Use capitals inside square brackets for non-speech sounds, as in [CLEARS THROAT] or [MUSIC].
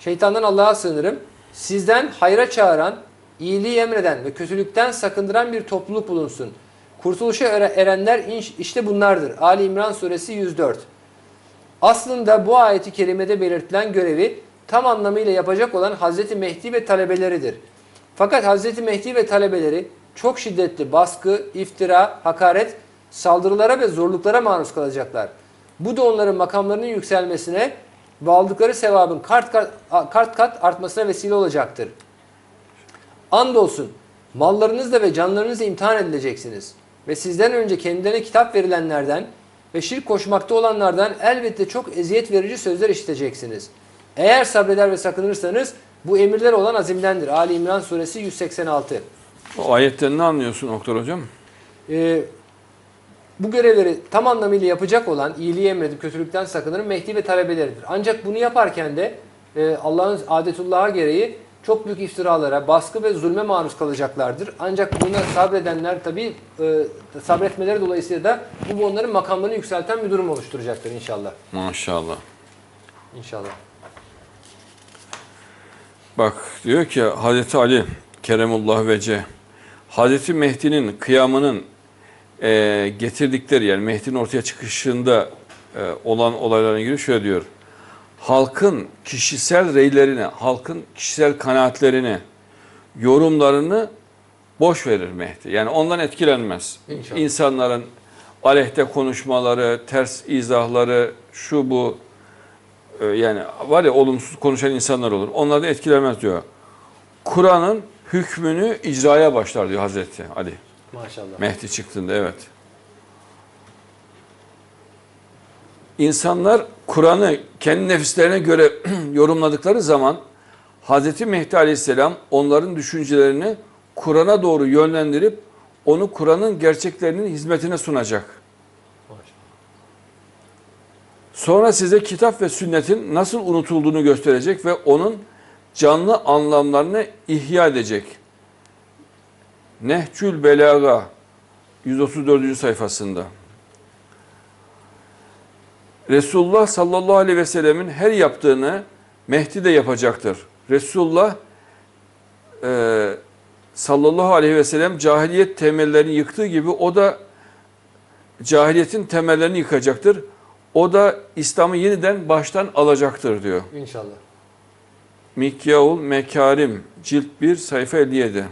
Şeytandan Allah'a sığınırım. Sizden hayra çağıran, iyiliği emreden ve kötülükten sakındıran bir topluluk bulunsun. Kurtuluşa ere- erenler işte bunlardır. Ali İmran suresi 104. Aslında bu ayeti kerimede belirtilen görevi tam anlamıyla yapacak olan Hazreti Mehdi ve talebeleridir. Fakat Hazreti Mehdi ve talebeleri çok şiddetli baskı, iftira, hakaret, saldırılara ve zorluklara maruz kalacaklar. Bu da onların makamlarının yükselmesine ve aldıkları sevabın kart kat, kart kat artmasına vesile olacaktır. Andolsun mallarınızla ve canlarınızla imtihan edileceksiniz. Ve sizden önce kendilerine kitap verilenlerden ve şirk koşmakta olanlardan elbette çok eziyet verici sözler işiteceksiniz. Eğer sabreder ve sakınırsanız bu emirler olan azimdendir. Ali İmran suresi 186. O ayetten ne anlıyorsun Oktar Hocam? Ee, bu görevleri tam anlamıyla yapacak olan, iyiliği emredip kötülükten sakınırım Mehdi ve talebeleridir. Ancak bunu yaparken de e, Allah'ın adetullah'a gereği çok büyük iftiralara, baskı ve zulme maruz kalacaklardır. Ancak buna sabredenler tabi sabretmeleri dolayısıyla da bu onların makamlarını yükselten bir durum oluşturacaktır inşallah. Maşallah. İnşallah. Bak diyor ki Hazreti Ali Keremullah Vece Hazreti Mehdi'nin kıyamının e, getirdikleri yani Mehdi'nin ortaya çıkışında e, olan olaylara ilgili şöyle diyor. Halkın kişisel reylerini, halkın kişisel kanaatlerini, yorumlarını boş verir Mehdi. Yani ondan etkilenmez. İnşallah. İnsanların aleyhte konuşmaları, ters izahları, şu bu e, yani var ya olumsuz konuşan insanlar olur. Onlar da etkilemez diyor. Kur'an'ın hükmünü icraya başlar diyor Hazreti Ali. Maşallah. Mehdi çıktığında evet. İnsanlar Kur'an'ı kendi nefislerine göre [CLEARS THROAT] yorumladıkları zaman Hazreti Mehdi Aleyhisselam onların düşüncelerini Kur'an'a doğru yönlendirip onu Kur'an'ın gerçeklerinin hizmetine sunacak. Maşallah. Sonra size kitap ve sünnetin nasıl unutulduğunu gösterecek ve onun canlı anlamlarını ihya edecek. Nehcül Belaga 134. sayfasında. Resulullah sallallahu aleyhi ve sellemin her yaptığını Mehdi de yapacaktır. Resulullah e, sallallahu aleyhi ve sellem cahiliyet temellerini yıktığı gibi o da cahiliyetin temellerini yıkacaktır. O da İslam'ı yeniden baştan alacaktır diyor. İnşallah. Mikyaul Mekarim cilt 1 sayfa 57.